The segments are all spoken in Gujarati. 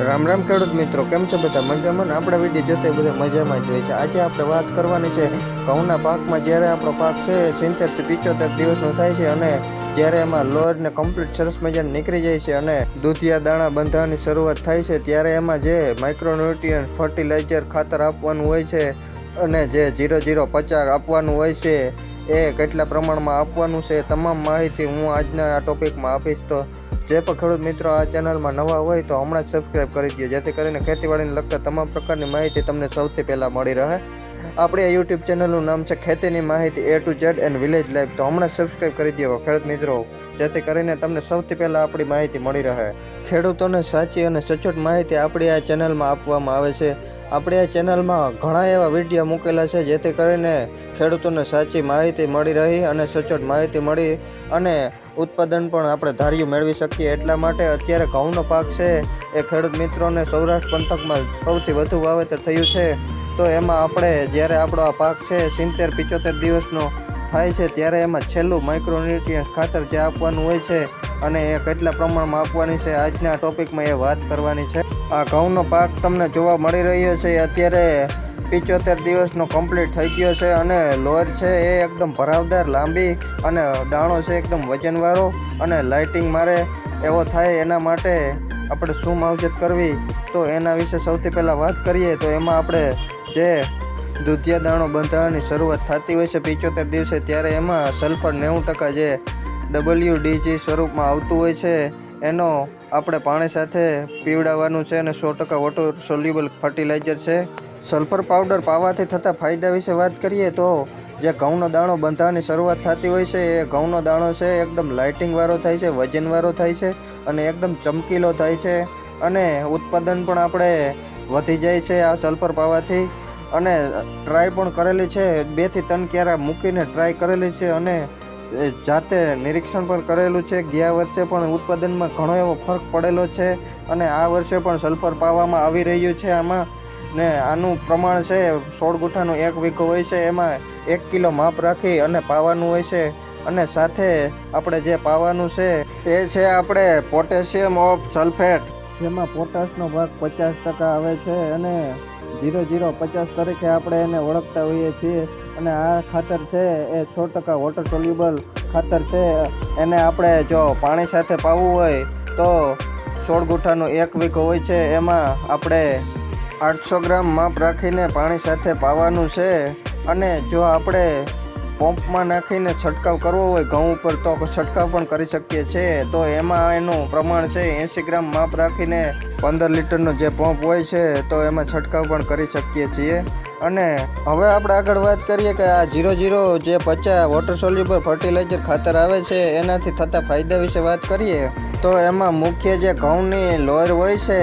રામ રામ ખેડૂત મિત્રો, કેમ છો બધા? મજામાં આપણા વીડિયો જોતા બધા મજામાં જ હોય છે. આજે આપણે વાત કરવાની છે ઘઉંના પાકમાં. જ્યારે આપણો પાક છે સિત્તેરથી પિચોતેર દિવસનો થાય છે અને જ્યારે એમાં લોર ને કમ્પ્લીટ સરસ મજાને નીકળી જાય છે અને દૂધિયા દાણા બંધાવાની શરૂઆત થાય છે, ત્યારે એમાં જે માઇક્રોન્યુટ્રિયન્ટ ફર્ટિલાઇઝર ખાતર આપવાનું હોય છે અને જે જીરો જીરો પચાસ આપવાનું હોય છે એ કેટલા પ્રમાણમાં આપવાનું છે તમામ માહિતી હું આજના આ ટોપિકમાં આપીશ. તો જે પણ ખેડૂત મિત્રો આ ચેનલમાં નવા હોય તો હમણાં જ સબસ્ક્રાઇબ કરી દો જેથી કરીને ખેતીવાડીને લગતા તમામ પ્રકારની માહિતી તમને સૌથી પહેલાં મળી રહે. આપણી આ યુટ્યુબ ચેનલનું નામ છે ખેતીની માહિતી A to Z and village life તો હમણાં જ સબસ્ક્રાઇબ કરી દો ખેડૂત મિત્રો. જેથી કરીને તમને સૌથી પહેલાં આપણી માહિતી મળી રહે. ખેડૂતોને સાચી અને સચોટ માહિતી આપણી આ ચેનલમાં આપવામાં આવે છે. આપણી આ ચેનલમાં ઘણા એવા વીડિયો મૂકેલા છે જેથી કરીને ખેડૂતોને સાચી માહિતી મળી રહી અને સચોટ માહિતી મળી અને ઉત્પાદન પણ આપણે ધાર્યું મેળવી શકીએ. એટલા માટે અત્યારે ઘઉંનો પાક છે, એ ખેડૂત મિત્રોને સૌરાષ્ટ્ર પંથકમાં સૌથી વધુ વાવેતર થયું છે. તો એમાં આપણે, જ્યારે આપણો આ પાક છે, સિત્તેર, પિચોતેર દિવસનો થાય છે, ત્યારે એમાં છેલ્લું માઇક્રોન્યુટ્રિયન્સ ખાતર જે આપવાનું હોય છે, અને એ કેટલા પ્રમાણમાં આપવાની છે, આજના ટોપિકમાં એ વાત કરવાની છે. આ ઘઉંનો પાક તમને જોવા મળી રહ્યો છે, અત્યારે પિચોતેર દિવસનો કમ્પ્લીટ થઈ ગયો છે અને લોર છે એ એકદમ ભરાવદાર, લાંબી અને દાણો છે એકદમ વજનવાળો અને લાઇટિંગ મારે એવો થાય એના માટે આપણે શું માવજત કરવી? તો એના વિશે સૌથી પહેલાં વાત કરીએ તો એમાં આપણે જે દૂધિયા દાણો બંધાવવાની શરૂઆત થતી હોય છે પિચોતેર દિવસે ત્યારે એમાં સલ્ફર નેવું ટકા જે ડબલ્યુ ડીજી સ્વરૂપમાં આવતું હોય છે એનો આપણે પાણી સાથે પીવડાવવાનું છે અને સો ટકા વોટર સોલ્યુબલ ફર્ટિલાઇઝર છે. સલ્ફર પાવડર પાવાથી થતા ફાયદા વિશે વાત કરીએ તો જે ઘઉંનો દાણો બંધાવાની શરૂઆત થતી હોય છે, એ ઘઉંનો દાણો છે, એકદમ લાઇટિંગવાળો થાય છે વજનવાળો થાય છે અને એકદમ ચમકીલો થાય છે અને ઉત્પાદન પણ આપણે વધી જાય છે આ સલ્ફર પાવાથી અને ટ્રાય પણ કરેલી છે બેથી ત્રણ ક્યારા મૂકીને ટ્રાય કરેલી છે અને જાતે નિરીક્ષણ પણ કરેલું છે, ગયા વર્ષે પણ ઉત્પાદનમાં ઘણો એવો ફરક પડેલો છે અને આ વર્ષે પણ સલ્ફર પાવામાં આવી રહ્યું છે આમાં ને આનું પ્રમાણ છે સોળ ગુઠાનું એક વીઘો હોય છે, એમાં એક કિલો માપ રાખી અને પાવાનું હોય છે. અને સાથે આપણે જે પાવાનું છે, એ છે આપણે પોટેશિયમ ઓફ સલ્ફેટ. જેમાં પોટાશનો ભાગ પચાસ ટકા આવે છે અને ઝીરો ઝીરો પચાસ તરીકે આપણે એને ઓળખતા હોઈએ છીએ. અને આ ખાતર છે, એ છ ટકા વોટર સોલ્યુબલ ખાતર છે. એને આપણે જો પાણી સાથે પાવું હોય, તો સોળ ગુઠાનું એક વીઘો હોય છે. એમાં આપણે આઠસો ગ્રામ માપ રાખીને પાણી સાથે પાવાનું છે. અને જો આપણે પંપમાં નાખીને છંટકાવ કરવો હોય, ઘઉં ઉપર તો છંટકાવ પણ કરી શકીએ છીએ. તો એમાં એનું પ્રમાણ છે એંસી ગ્રામ માપ રાખીને પંદર લીટરનો જે પંપ હોય છે, તો એમાં છંટકાવ પણ કરી શકીએ છીએ. અને હવે આપણે આગળ વાત કરીએ કે આ જીરો જીરો જે પચાસ વોટર સોલ્યુબલ ફર્ટિલાઇઝર ખાતર આવે છે, એનાથી થતા ફાયદા વિશે વાત કરીએ. તો એમાં મુખ્ય જે ઘઉંની લોર હોય છે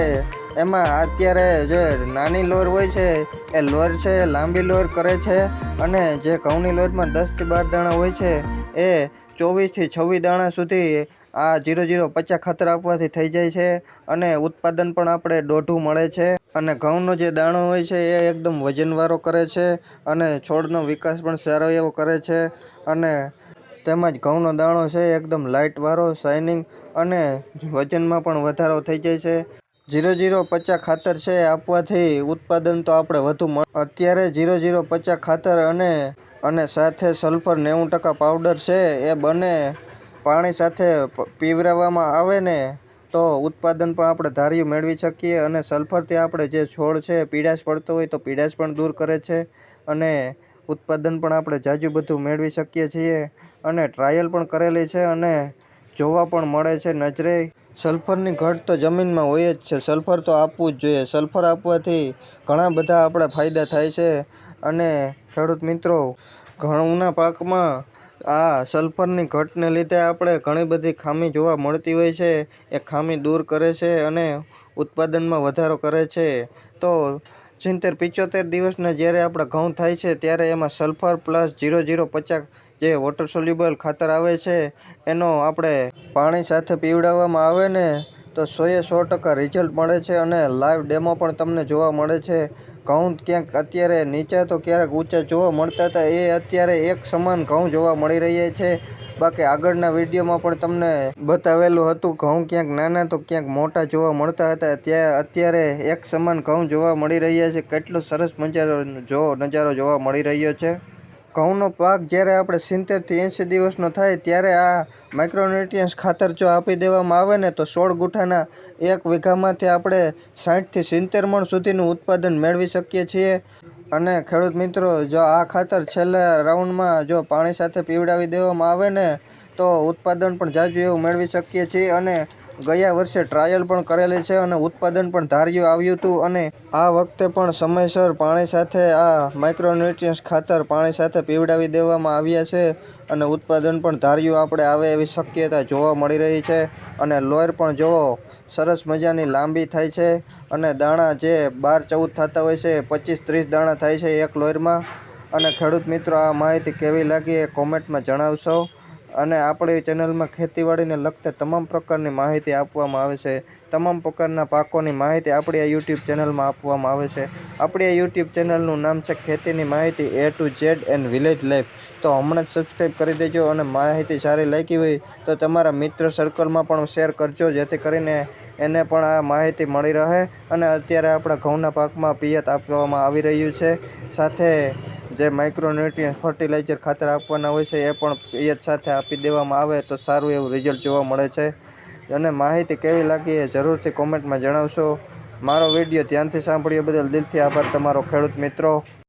એમાં અત્યારે જે નાની લોર હોય છે, એ લોર છે, લાંબી લોર કરે છે અને જે ઘઉંની લોરમાં દસથી બાર દાણા હોય છે, એ ચોવીસથી છવ્વીસ દાણા સુધી આ જીરો જીરો પચાસ ખાતર આપવાથી થઈ જાય છે અને ઉત્પાદન પણ આપણે દોઢું મળે છે. અને ઘઉંનો જે દાણો હોય છે, એ એકદમ વજનવાળો કરે છે અને છોડનો વિકાસ પણ સારો એવો કરે છે અને તેમજ ઘઉંનો દાણો છે એકદમ લાઇટવાળો શાઇનિંગ અને વજનમાં પણ વધારો થઈ જાય છે. જીરો જીરો પચાસ ખાતર છે આપવાથી ઉત્પાદન તો આપણે વધુ અત્યારે જીરો જીરો પચાસ ખાતર અને અને સાથે સલ્ફર નેવું ટકા પાવડર છે એ બંને, પાણી સાથે પીવરાવવામાં આવે ને, તો ઉત્પાદન પણ આપણે ધાર્યું મેળવી શકીએ અને સલ્ફરથી આપણે જે છોડ છે પીડાશ પડતો હોય તો પીડાશ પણ દૂર કરે છે અને ઉત્પાદન પણ આપણે જાજુ બધું મેળવી શકીએ છીએ અને ટ્રાયલ પણ કરેલી છે અને જોવા પણ મળે છે નજરે. સલ્ફરની ઘટ તો જમીનમાં હોય જ છે. સલ્ફર તો આપવું જ જોઈએ. સલ્ફર આપવાથી ઘણા બધા આપણા ફાયદા થાય છે. અને ખેડૂત મિત્રો, ઘઉંના પાકમાં આ સલ્ફરની ઘટને લીધે આપણે ઘણી બધી ખામી જોવા મળતી હોય છે. એ ખામી દૂર કરે છે અને ઉત્પાદનમાં વધારો કરે છે. તો સિત્તેર પિચોતેર દિવસના જ્યારે આપણે ઘઉં થાય છે, ત્યારે એમાં સલ્ફર પ્લસ ઝીરો ઝીરો પચાસ જે વોટર સોલ્યુબલ ખાતર આવે છે, એનો આપણે પાણી સાથે પીવડાવવામાં આવે ને, તો સોએ સો ટકા રિઝલ્ટ મળે છે અને લાઈવ ડેમો પણ તમને જોવા મળે છે. ઘઉં ક્યાંક અત્યારે નીચે તો ક્યારેક ઊંચા જોવા મળતા હતા, એ અત્યારે એક સમાન ઘઉં જોવા મળી રહ્યા છે. બાકી આગળના વિડીયોમાં પણ તમને બતાવેલું હતું, ઘઉં ક્યાંક નાના તો ક્યાંક મોટા જોવા મળતા હતા, ત્યાં અત્યારે એક સમાન ઘઉં જોવા મળી રહ્યા છે. કેટલો સરસ મજાનો જો નજારો જોવા મળી રહ્યો છે. ઘઉંનો પાક જ્યારે આપણે સિત્તેરથી એંસી દિવસનો થાય ત્યારે આ માઇક્રોન્યુટ્રિયન્સ ખાતર જો આપી દેવામાં આવે ને તો સોળ ગુઠાના એક વીઘામાંથી આપણે સાઠથી સિત્તેર મણ સુધીનું ઉત્પાદન મેળવી શકીએ છીએ. અને ખેડૂત મિત્રો, જો આ ખાતર છેલ્લા રાઉન્ડમાં જો પાણી સાથે પીવડાવી દેવામાં આવે ને તો ઉત્પાદન પણ જાજુ એવું મેળવી શકીએ છીએ અને ગયા વર્ષે ટ્રાયલ પણ કરેલી છે અને ઉત્પાદન પણ ધાર્યું આવ્યું હતું અને આ વખતે પણ સમયસર પાણી સાથે આ માઇક્રોન્યુટ્રિયન્સ ખાતર પાણી સાથે પીવડાવી દેવામાં આવ્યા છે અને ઉત્પાદન પણ ધાર્યું આપણે આવે એવી શક્યતા જોવા મળી રહી છે અને લોયર પણ જોવો, સરસ મજાની લાંબી થાય છે અને દાણા જે બાર ચૌદ થતા હોય છે પચીસ ત્રીસ દાણા થાય છે એક લોયરમાં અને ખેડૂત મિત્રો, આ માહિતી કેવી લાગી એ કોમેન્ટમાં જણાવશો. અને આપણી ચેનલમાં ખેતીવાડીને લગતા તમામ પ્રકારની માહિતી આપવામાં આવે છે. તમામ પ્રકારના પાકોની માહિતી આપણી આ યુટ્યુબ ચેનલમાં આપવામાં આવે છે. આપણી આ યુટ્યુબ ચેનલનું નામ છે ખેતીની માહિતી A to Z and village life તો હમણાં જ સબસ્ક્રાઈબ કરી દેજો અને માહિતી સારી લાગી હોય તો તમારા મિત્ર સર્કલમાં પણ શેર કરજો, જેથી કરીને એને પણ આ માહિતી મળી રહે અને અત્યારે આપણા ઘઉંના પાકમાં પિયત આપવામાં આવી રહ્યું છે. સાથે જે માઇક્રોન્યુટ્રિયન ફર્ટિલાઇઝર ખાતર આપવાના હોય છે, એ પણ પિયત સાથે આપી દેવામાં આવે તો સારું એવું રિઝલ્ટ જોવા મળે છે. અને માહિતી કેવી લાગી એ જરૂરથી કોમેન્ટમાં જણાવશો. મારો વીડિયો ધ્યાનથી સાંભળ્યો બદલ દિલથી આભાર તમારો ખેડૂત મિત્રો.